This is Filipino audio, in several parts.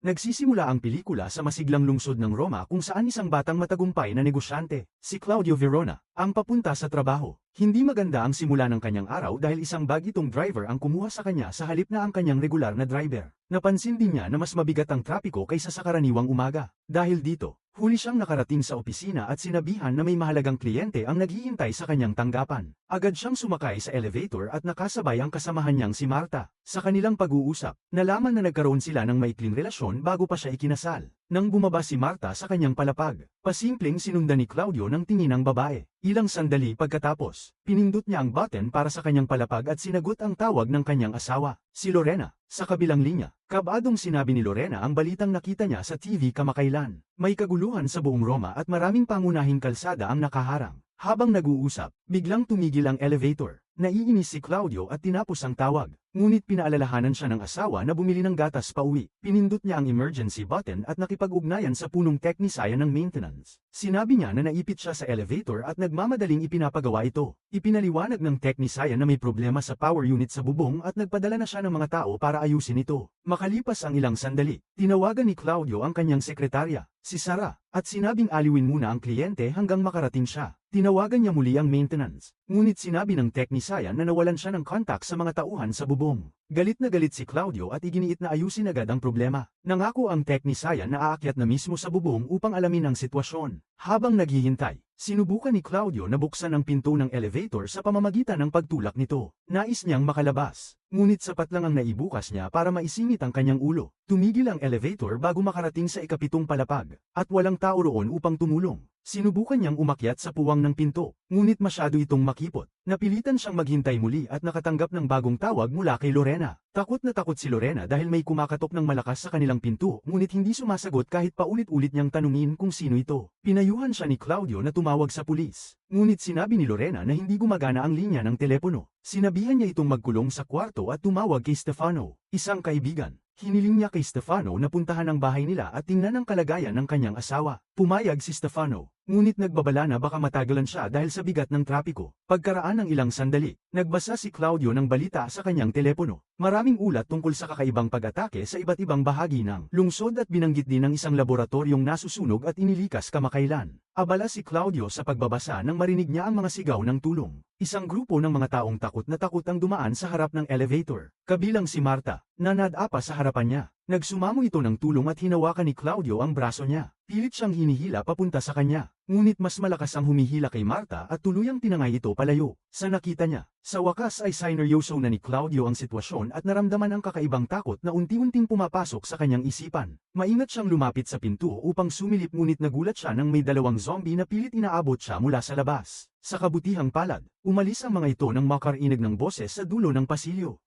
Nagsisimula ang pelikula sa masiglang lungsod ng Roma kung saan isang batang matagumpay na negosyante, si Claudio Verona, ang papunta sa trabaho. Hindi maganda ang simula ng kanyang araw dahil isang bagitong driver ang kumuha sa kanya sa halip na ang kanyang regular na driver. Napansin din niya na mas mabigat ang trapiko kaysa sa karaniwang umaga. Dahil dito, Huli siyang nakarating sa opisina at sinabihan na may mahalagang kliyente ang naghihintay sa kanyang tanggapan. Agad siyang sumakay sa elevator at nakasabay ang kasamahan niyang si Marta. Sa kanilang pag-uusap, nalaman na nagkaroon sila ng maikling relasyon bago pa siya ikinasal. Nang bumaba si Marta sa kanyang palapag, pasimpleng sinundan ni Claudio ng tingin ng babae. Ilang sandali pagkatapos, pinindot niya ang button para sa kanyang palapag at sinagot ang tawag ng kanyang asawa, si Lorena. Sa kabilang linya, kabadong sinabi ni Lorena ang balitang nakita niya sa TV kamakailan. May kaguluhan sa buong Roma at maraming pangunahing kalsada ang nakaharang. Habang nag-uusap, biglang tumigil ang elevator. Naiinis si Claudio at tinapos ang tawag. Ngunit pinaalalahanan siya ng asawa na bumili ng gatas pa uwi. Pinindot niya ang emergency button at nakipag-ugnayan sa punong teknisaya ng maintenance. Sinabi niya na naipit siya sa elevator at nagmamadaling ipinapagawa ito. Ipinaliwanag ng teknisaya na may problema sa power unit sa bubong at nagpadala na siya ng mga tao para ayusin ito. Makalipas ang ilang sandali, tinawagan ni Claudio ang kanyang sekretarya, si Sara, at sinabing aliwin muna ang kliyente hanggang makarating siya. Tinawagan niya muli ang maintenance, ngunit sinabi ng teknisayan na nawalan siya ng contact sa mga tauhan sa bubong. Galit na galit si Claudio at iginiit na ayusin agad ang problema. Nangako ang teknisayan na aakyat na mismo sa bubong upang alamin ang sitwasyon. Habang naghihintay, sinubukan ni Claudio na buksan ang pinto ng elevator sa pamamagitan ng pagtulak nito. Nais niyang makalabas, ngunit sapat lang ang naibukas niya para maisingit ang kanyang ulo. Tumigil ang elevator bago makarating sa ikapitong palapag, at walang tao roon upang tumulong. Sinubukan niyang umakyat sa puwang ng pinto, ngunit masyado itong makipot. Napilitan siyang maghintay muli at nakatanggap ng bagong tawag mula kay Lorena. Takot na takot si Lorena dahil may kumakatok ng malakas sa kanilang pinto, ngunit hindi sumasagot kahit paulit-ulit niyang tanungin kung sino ito. Pinayuhan siya ni Claudio na tumawag sa pulis. Ngunit sinabi ni Lorena na hindi gumagana ang linya ng telepono. Sinabihan niya itong magkulong sa kwarto at tumawag kay Stefano, isang kaibigan. Hiniling niya kay Stefano na puntahan ang bahay nila at tingnan ang kalagayan ng kanyang asawa. Pumayag si Stefano, ngunit nagbabala na baka matagalan siya dahil sa bigat ng trapiko. Pagkaraan ng ilang sandali, nagbasa si Claudio ng balita sa kanyang telepono. Maraming ulat tungkol sa kakaibang pag-atake sa iba't ibang bahagi ng lungsod at binanggit din ng isang laboratoryong nasusunog at inilikas kamakailan. Abala si Claudio sa pagbabasa nang marinig niya ang mga sigaw ng tulong. Isang grupo ng mga taong takot na takot ang dumaan sa harap ng elevator, kabilang si Marta, na nadapa sa harapan niya. Nagsumamo ito ng tulong at hinawakan ni Claudio ang braso niya. Pilit siyang hinihila papunta sa kanya, ngunit mas malakas ang humihila kay Marta at tuluyang tinangay ito palayo. Sa nakita niya, sa wakas ay sineryoso na ni Claudio ang sitwasyon at naramdaman ang kakaibang takot na unti-unting pumapasok sa kanyang isipan. Maingat siyang lumapit sa pinto upang sumilip ngunit nagulat siya nang may dalawang zombie na pilit inaabot siya mula sa labas. Sa kabutihang palad, umalis ang mga ito nang makarinig ng boses sa dulo ng pasilyo.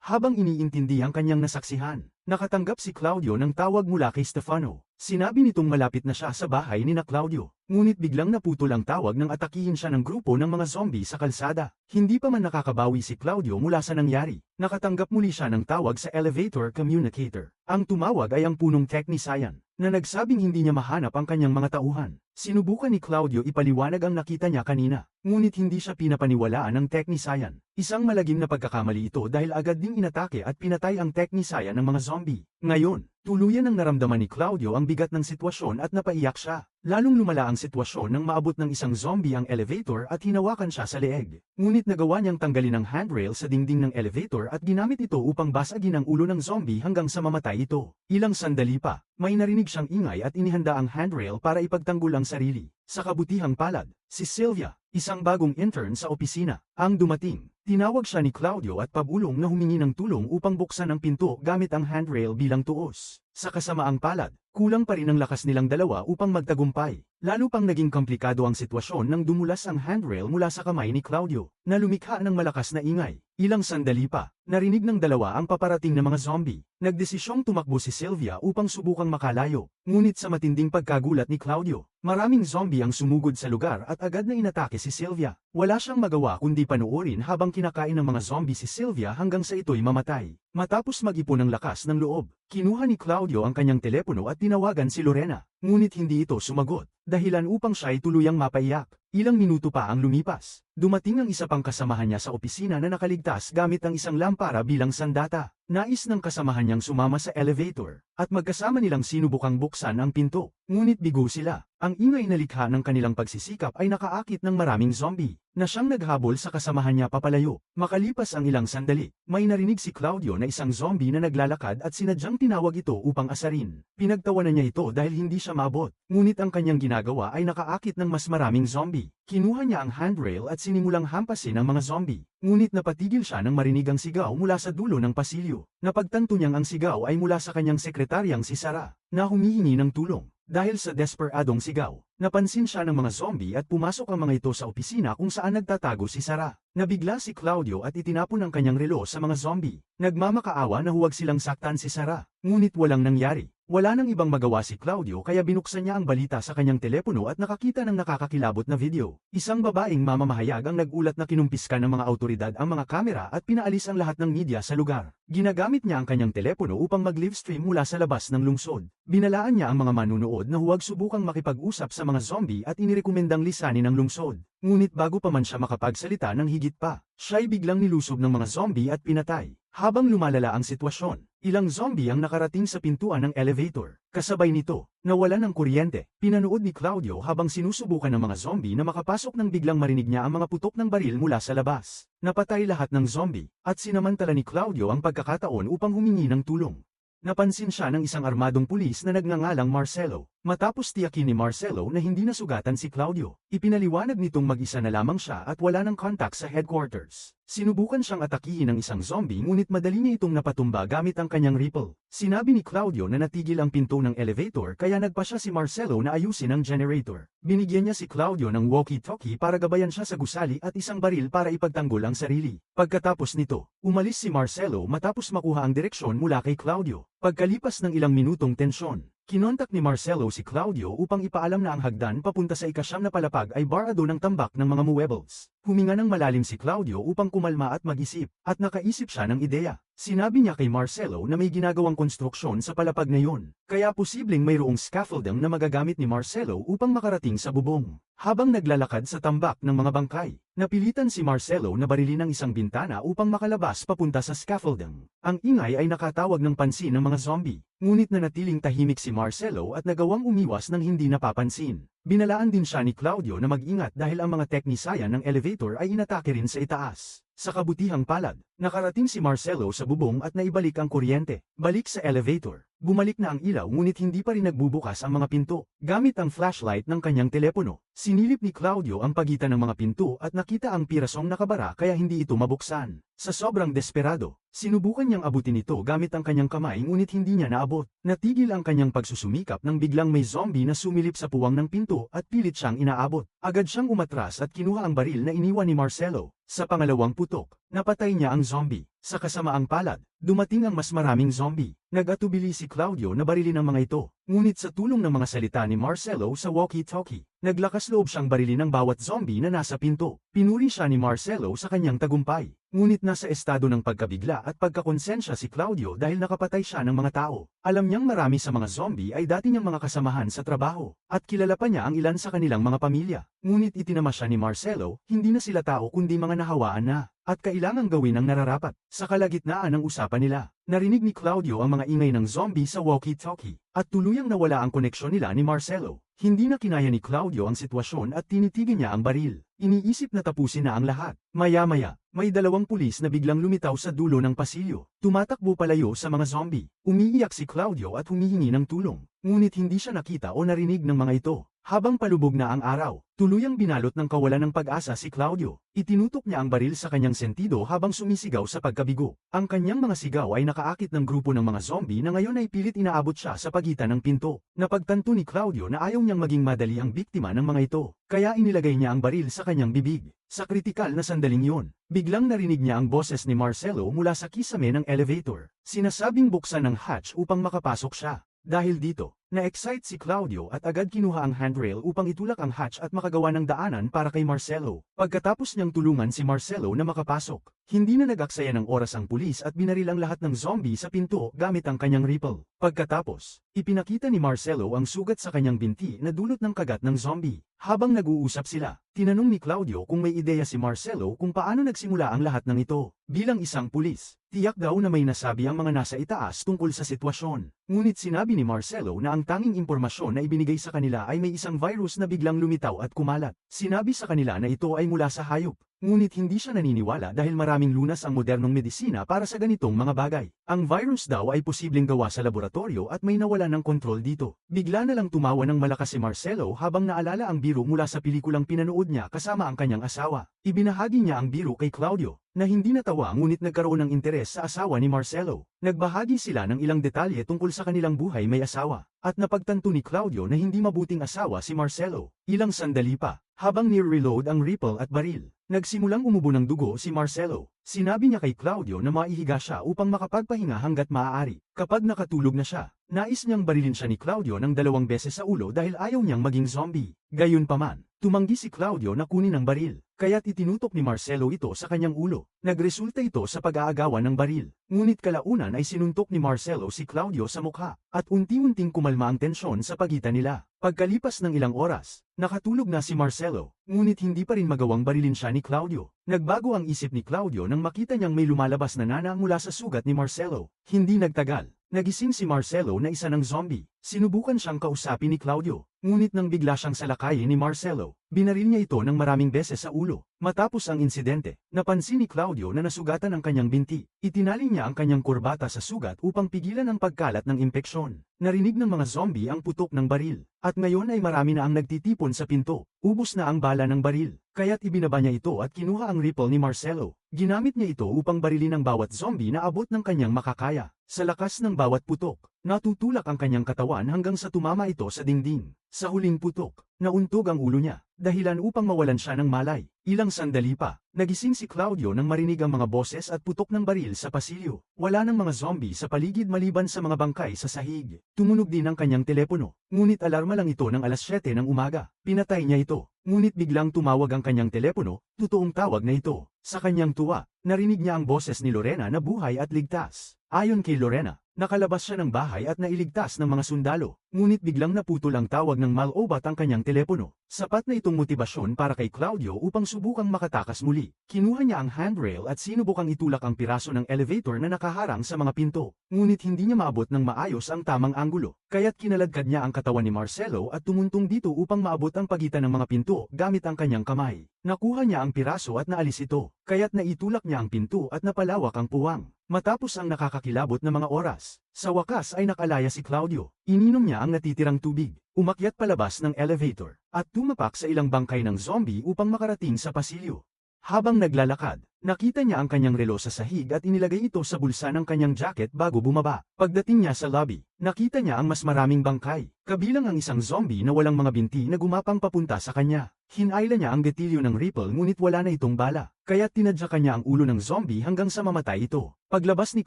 Habang iniintindi ang kanyang nasaksihan, nakatanggap si Claudio ng tawag mula kay Stefano. Sinabi nitong malapit na siya sa bahay ni na Claudio, ngunit biglang naputol ang tawag nang atakihin siya ng grupo ng mga zombie sa kalsada. Hindi pa man nakakabawi si Claudio mula sa nangyari, nakatanggap muli siya ng tawag sa elevator communicator. Ang tumawag ay ang punong technisayan, na nagsabing hindi niya mahanap ang kanyang mga tauhan. Sinubukan ni Claudio ipaliwanag ang nakita niya kanina, ngunit hindi siya pinapaniwalaan ng teknisayan. Isang malagim na pagkakamali ito dahil agad ding inatake at pinatay ang teknisayan ng mga zombie. Ngayon, tuluyan ang naramdaman ni Claudio ang bigat ng sitwasyon at napaiyak siya. Lalong lumala ang sitwasyon nang maabot ng isang zombie ang elevator at hinawakan siya sa leeg. Ngunit nagawa niyang tanggalin ang handrail sa dingding ng elevator at ginamit ito upang basagin ang ulo ng zombie hanggang sa mamatay ito. Ilang sandali pa, may narinig siyang ingay at inihanda ang handrail para ipagtanggol ang sarili. Sa kabutihang palad, si Sylvia, isang bagong intern sa opisina, ang dumating. Tinawag siya ni Claudio at pabulong na humingi ng tulong upang buksan ang pinto gamit ang handrail bilang tuos. Sa kasamaang palad, kulang pa rin ang lakas nilang dalawa upang magtagumpay. Lalo pang naging komplikado ang sitwasyon nang dumulas ang handrail mula sa kamay ni Claudio, na lumikha ng malakas na ingay. Ilang sandali pa, narinig ng dalawa ang paparating na mga zombie. Nagdesisyong tumakbo si Sylvia upang subukang makalayo, ngunit sa matinding pagkagulat ni Claudio, maraming zombie ang sumugod sa lugar at agad na inatake si Sylvia. Wala siyang magawa kundi panuorin habang kinakain ng mga zombie si Sylvia hanggang sa ito'y mamatay. Matapos mag-ipon ng lakas ng loob, kinuha ni Claudio ang kanyang telepono at tinawagan si Lorena, ngunit hindi ito sumagot, dahilan upang siya ay tuluyang mapaiyak. Ilang minuto pa ang lumipas. Dumating ang isa pang kasamahan niya sa opisina na nakaligtas gamit ang isang lampara bilang sandata. Nais ng kasamahan niyang sumama sa elevator, at magkasama nilang sinubukang buksan ang pinto. Ngunit bigo sila. Ang ingay na likha ng kanilang pagsisikap ay nakaakit ng maraming zombie, na siyang naghabol sa kasamahan niya papalayo. Makalipas ang ilang sandali, may narinig si Claudio na isang zombie na naglalakad at sinadyang tinawag ito upang asarin. Pinagtawanan niya ito dahil hindi siya mabot, ngunit ang kanyang ginagawa ay nakaakit ng mas maraming zombie. Kinuha niya ang handrail at sinimulang hampasin ang mga zombie. Ngunit napatigil siya nang marinig ang sigaw mula sa dulo ng pasilyo. Napagtanto niyang ang sigaw ay mula sa kanyang sekretaryang si Sarah, na humihingi ng tulong. Dahil sa desperadong sigaw, napansin siya ng mga zombie at pumasok ang mga ito sa opisina kung saan nagtatago si Sarah. Nabigla si Claudio at itinapon ang kanyang relo sa mga zombie. Nagmamakaawa na huwag silang saktan si Sarah, ngunit walang nangyari. Wala nang ibang magawa si Claudio kaya binuksan niya ang balita sa kanyang telepono at nakakita ng nakakakilabot na video. Isang babaeng mamamahayag ang nagulat na kinumpiska ng mga autoridad ang mga kamera at pinaalis ang lahat ng media sa lugar. Ginagamit niya ang kanyang telepono upang mag-livestream mula sa labas ng lungsod. Binalaan niya ang mga manunood na huwag subukang makipag-usap sa mga zombie at inirekomendang lisanin ang lungsod. Ngunit bago pa man siya makapagsalita ng higit pa, siya'y biglang nilusob ng mga zombie at pinatay. Habang lumalala ang sitwasyon, ilang zombie ang nakarating sa pintuan ng elevator. Kasabay nito, nawala ng kuryente. Pinanood ni Claudio habang sinusubukan ng mga zombie na makapasok nang biglang marinig niya ang mga putok ng baril mula sa labas. Napatay lahat ng zombie, at sinamantala ni Claudio ang pagkakataon upang humingi ng tulong. Napansin siya ng isang armadong pulis na nagngangalang Marcelo. Matapos tiyakin ni Marcelo na hindi nasugatan si Claudio, ipinaliwanag nitong mag-isa na lamang siya at wala ng contact sa headquarters. Sinubukan siyang atakihin ng isang zombie ngunit madali niya itong napatumba gamit ang kanyang ripple. Sinabi ni Claudio na natigil ang pinto ng elevator kaya nagpa siya si Marcelo na ayusin ang generator. Binigyan niya si Claudio ng walkie-talkie para gabayan siya sa gusali at isang baril para ipagtanggol ang sarili. Pagkatapos nito, umalis si Marcelo matapos makuha ang direksyon mula kay Claudio. Pagkalipas ng ilang minutong tensyon, Kinontak ni Marcelo si Claudio upang ipaalam na ang hagdan papunta sa ikasyam na palapag ay barado ng tambak ng mga muebles. Huminga ng malalim si Claudio upang kumalma at mag-isip, at nakaisip siya ng ideya. Sinabi niya kay Marcelo na may ginagawang konstruksyon sa palapag na yun, kaya posibleng mayroong scaffolding na magagamit ni Marcelo upang makarating sa bubong. Habang naglalakad sa tambak ng mga bangkay, napilitan si Marcelo na barilin ang isang bintana upang makalabas papunta sa scaffolding. Ang ingay ay nakatawag ng pansin ng mga zombie, ngunit nanatiling tahimik si Marcelo at nagawang umiwas ng hindi napapansin. Binalaan din siya ni Claudio na mag-ingat dahil ang mga teknisayan ng elevator ay inatake rin sa itaas. Sa kabutihang palad, nakarating si Marcelo sa bubong at naibalik ang kuryente. Balik sa elevator. Bumalik na ang ilaw ngunit hindi pa rin nagbubukas ang mga pinto. Gamit ang flashlight ng kanyang telepono, sinilip ni Claudio ang pagitan ng mga pinto at nakita ang pirasong nakabara kaya hindi ito mabuksan. Sa sobrang desperado, sinubukan niyang abutin ito gamit ang kanyang kamay ngunit hindi niya naabot. Natigil ang kanyang pagsusumikap nang biglang may zombie na sumilip sa puwang ng pinto at pilit siyang inaabot. Agad siyang umatras at kinuha ang baril na iniwan ni Marcelo. Sa pangalawang putok, napatay niya ang zombie. Sa kasamaang palad, dumating ang mas maraming zombie. Nag-atubili si Claudio na barilin ang mga ito, ngunit sa tulong ng mga salita ni Marcelo sa walkie-talkie, naglakas loob siyang barilin ang bawat zombie na nasa pinto. Pinuri siya ni Marcelo sa kanyang tagumpay. Ngunit nasa estado ng pagkabigla at pagkakonsensya si Claudio dahil nakapatay siya ng mga tao. Alam niyang marami sa mga zombie ay dati niyang mga kasamahan sa trabaho, at kilala pa niya ang ilan sa kanilang mga pamilya. Ngunit itinama siya ni Marcelo, hindi na sila tao kundi mga nahawaan na, at kailangang gawin ang nararapat. Sa kalagitnaan ng usapan nila, narinig ni Claudio ang mga ingay ng zombie sa walkie-talkie, at tuluyang nawala ang koneksyon nila ni Marcelo. Hindi na kinaya ni Claudio ang sitwasyon at tinitigan niya ang baril. Iniisip na tapusin na ang lahat. Maya-maya, may dalawang pulis na biglang lumitaw sa dulo ng pasilyo. Tumatakbo palayo sa mga zombie. Umiiyak si Claudio at humihingi ng tulong. Ngunit hindi siya nakita o narinig ng mga ito. Habang palubog na ang araw, tuluyang binalot ng kawalan ng pag-asa si Claudio. Itinutok niya ang baril sa kanyang sentido habang sumisigaw sa pagkabigo. Ang kanyang mga sigaw ay nakaakit ng grupo ng mga zombie na ngayon ay pilit inaabot siya sa pagitan ng pinto. Napagtanto ni Claudio na ayaw niyang maging madali ang biktima ng mga ito, kaya inilagay niya ang baril sa kanyang bibig. Sa kritikal na sandaling yun, biglang narinig niya ang boses ni Marcelo mula sa kisame ng elevator. Sinasabing buksan ng hatch upang makapasok siya. Dahil dito, na-excite si Claudio at agad kinuha ang handrail upang itulak ang hatch at makagawa ng daanan para kay Marcelo. Pagkatapos niyang tulungan si Marcelo na makapasok, Hindi na nag-aksaya ng oras ang pulis at binaril ang lahat ng zombie sa pinto gamit ang kanyang ripple. Pagkatapos, ipinakita ni Marcelo ang sugat sa kanyang binti na dulot ng kagat ng zombie. Habang nag-uusap sila, tinanong ni Claudio kung may ideya si Marcelo kung paano nagsimula ang lahat ng ito. Bilang isang pulis, tiyak daw na may nasabi ang mga nasa itaas tungkol sa sitwasyon. Ngunit sinabi ni Marcelo na ang tanging impormasyon na ibinigay sa kanila ay may isang virus na biglang lumitaw at kumalat. Sinabi sa kanila na ito ay mula sa hayop. Ngunit hindi siya naniniwala dahil maraming lunas ang modernong medisina para sa ganitong mga bagay. Ang virus daw ay posibleng gawa sa laboratorio at may nawala ng kontrol dito. Bigla na lang tumawa ng malakas si Marcelo habang naalala ang biro mula sa pelikulang pinanood niya kasama ang kanyang asawa. Ibinahagi niya ang biro kay Claudio, na hindi natawa ngunit nagkaroon ng interes sa asawa ni Marcelo. Nagbahagi sila ng ilang detalye tungkol sa kanilang buhay may asawa, at napagtanto ni Claudio na hindi mabuting asawa si Marcelo. Ilang sandali pa, habang near-reload ang ripple at baril, nagsimulang umubo ng dugo si Marcelo. Sinabi niya kay Claudio na maihiga siya upang makapagpahinga hanggat maaari. Kapag nakatulog na siya, nais niyang barilin siya ni Claudio ng dalawang beses sa ulo dahil ayaw niyang maging zombie. Gayunpaman, tumanggi si Claudio na kunin ang baril, kaya't itinutok ni Marcelo ito sa kanyang ulo. Nagresulta ito sa pag-aagawan ng baril. Ngunit kalaunan ay sinuntok ni Marcelo si Claudio sa mukha, at unti-unting kumalma ang tensyon sa pagitan nila. Pagkalipas ng ilang oras, nakatulog na si Marcelo, ngunit hindi pa rin magawang barilin siya ni Claudio. Nagbago ang isip ni Claudio nang makita niyang may lumalabas na nana mula sa sugat ni Marcelo. Hindi nagtagal, nagising si Marcelo na isa ng zombie. Sinubukan siyang kausapin ni Claudio, ngunit nang bigla siyang salakayin ni Marcelo, binaril niya ito ng maraming beses sa ulo. Matapos ang insidente, napansin ni Claudio na nasugatan ang kanyang binti. Itinali niya ang kanyang kurbata sa sugat upang pigilan ang pagkalat ng impeksyon. Narinig ng mga zombie ang putok ng baril, at ngayon ay marami na ang nagtitipon sa pinto. Ubus na ang bala ng baril, kaya't ibinaba niya ito at kinuha ang ripple ni Marcelo. Ginamit niya ito upang barilin ang bawat zombie na abot ng kanyang makakaya. Sa lakas ng bawat putok, natutulak ang kanyang katawan hanggang sa tumama ito sa dingding. Sa huling putok, nauntog ang ulo niya, dahilan upang mawalan siya ng malay. Ilang sandali pa, nagising si Claudio nang marinig ang mga boses at putok ng baril sa pasilyo. Wala ng mga zombie sa paligid maliban sa mga bangkay sa sahig. Tumunog din ang kanyang telepono, ngunit alarma lang ito ng alas 7 ng umaga. Pinatay niya ito, ngunit biglang tumawag ang kanyang telepono, totoong tawag na ito. Sa kanyang tuwa, narinig niya ang boses ni Lorena na buhay at ligtas. Ayon kay Lorena, nakalabas siya ng bahay at nailigtas ng mga sundalo, ngunit biglang naputol ang tawag ng malobat ang kanyang telepono. Sapat na itong motibasyon para kay Claudio upang subukang makatakas muli. Kinuha niya ang handrail at sinubukang itulak ang piraso ng elevator na nakaharang sa mga pinto, ngunit hindi niya maabot ng maayos ang tamang anggulo. Kaya't kinaladkad niya ang katawan ni Marcelo at tumuntong dito upang maabot ang pagitan ng mga pinto gamit ang kanyang kamay. Nakuha niya ang piraso at naalis ito, kaya't naitulak niya ang pinto at napalawak ang puwang. Matapos ang nakakakilabot na mga oras, sa wakas ay nakalaya si Claudio. Ininom niya ang natitirang tubig, umakyat palabas ng elevator, at tumapak sa ilang bangkay ng zombie upang makarating sa pasilyo. Habang naglalakad, nakita niya ang kanyang relo sa sahig at inilagay ito sa bulsa ng kanyang jacket bago bumaba. Pagdating niya sa lobby, nakita niya ang mas maraming bangkay, kabilang ang isang zombie na walang mga binti na gumapang papunta sa kanya. Hinayla niya ang gatilyo ng ripple ngunit wala na itong bala, kaya tinadya kanya ang ulo ng zombie hanggang sa mamatay ito. Paglabas ni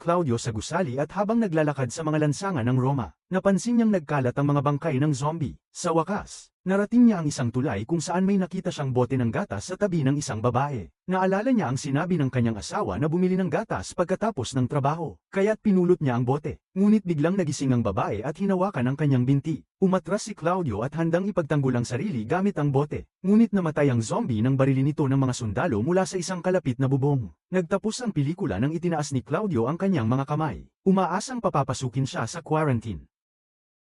Claudio sa gusali at habang naglalakad sa mga lansangan ng Roma, napansin niyang nagkalat ang mga bangkay ng zombie. Sa wakas, narating niya ang isang tulay kung saan may nakita siyang bote ng gatas sa tabi ng isang babae. Naalala niya ang sinabi ng kanyang asawa na bumili ng gatas pagkatapos ng trabaho, kaya't pinulot niya ang bote. Ngunit biglang nagising ang babae at hinawakan ang kanyang binti. Umatras si Claudio at handang ipagtanggol ang sarili gamit ang bote. Ngunit namatay ang zombie nang barilin ito ng mga sundalo mula sa isang kalapit na bubong. Nagtapos ang pelikula nang itinaas ni Claudio ang kanyang mga kamay. Umaasang papapasukin siya sa quarantine.